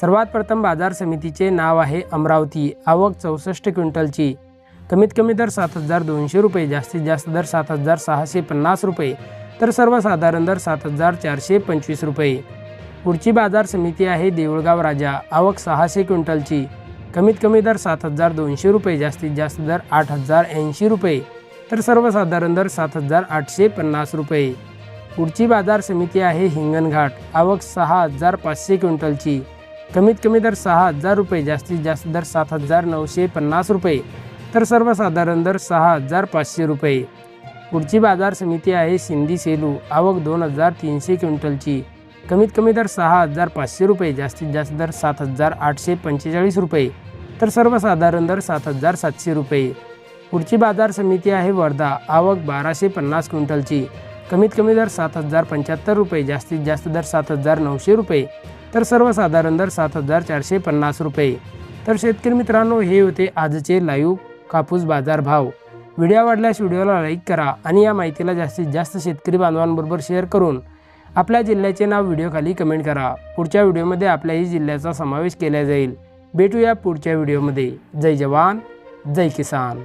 सर्वात प्रथम बाजार समितीचे नाव आहे अमरावती. आवक चौसष्ट क्विंटलची. कमीत कमी दर सात हजार दोनशे रुपये जास्तीत जास्त दर सात हजार सहाशे पन्नास रुपये तर सर्वसाधारण दर सात हजार चारशे पंचवीस रुपये. पुढची बाजार समिती आहे देऊळगाव राजा. आवक सहाशे क्विंटलची. कमीत कमी दर सात हजार दोनशे रुपये जास्तीत जास्त दर आठ हजार ऐंशी रुपये तर सर्वसाधारण दर सात हजार आठशे पन्नास रुपये. पुढची बाजार समिती आहे हिंगणघाट. आवक सहा हजार पाचशे क्विंटलची. कमीत कमी दर सहा हजार रुपये जास्तीत जास्त दर सात हजार नऊशे पन्नास रुपये तर सर्वसाधारण दर सहा हजार पाचशे रुपये. पुढची बाजार समिती आहे सिंधी सेलू आवक दोन हजार तीनशे क्विंटलची. कमीत कमी दर सहा हजार पाचशे रुपये जास्तीत जास्त दर सात हजार आठशे पंचेचाळीस रुपये तर सर्वसाधारण दर सात हजार सातशे रुपये. पुढची बाजार समिती आहे वर्धा आवक बाराशे पन्नास क्विंटलची. कमीत कमी दर सात हजार पंच्याहत्तर रुपये जास्तीत जास्त दर सात हजार नऊशे रुपये तर सर्वसाधारण दर सात हजार चारशे पन्नास रुपये. तर शेतकरी मित्रांनो हे होते आजचे लाईव्ह कापूस बाजार भाव व्हिडिओ आवडल्यास व्हिडिओला लाईक करा आणि या माहितीला जास्तीत जास्त शेतकरी बांधवांबरोबर शेअर करून आपल्या जिल्ह्याचे नाव व्हिडिओखाली कमेंट करा. पुढच्या व्हिडिओमध्ये आपल्याही जिल्ह्याचा समावेश केला जाईल. भेटूया पुढच्या व्हिडिओमध्ये. जय जवान जय किसान.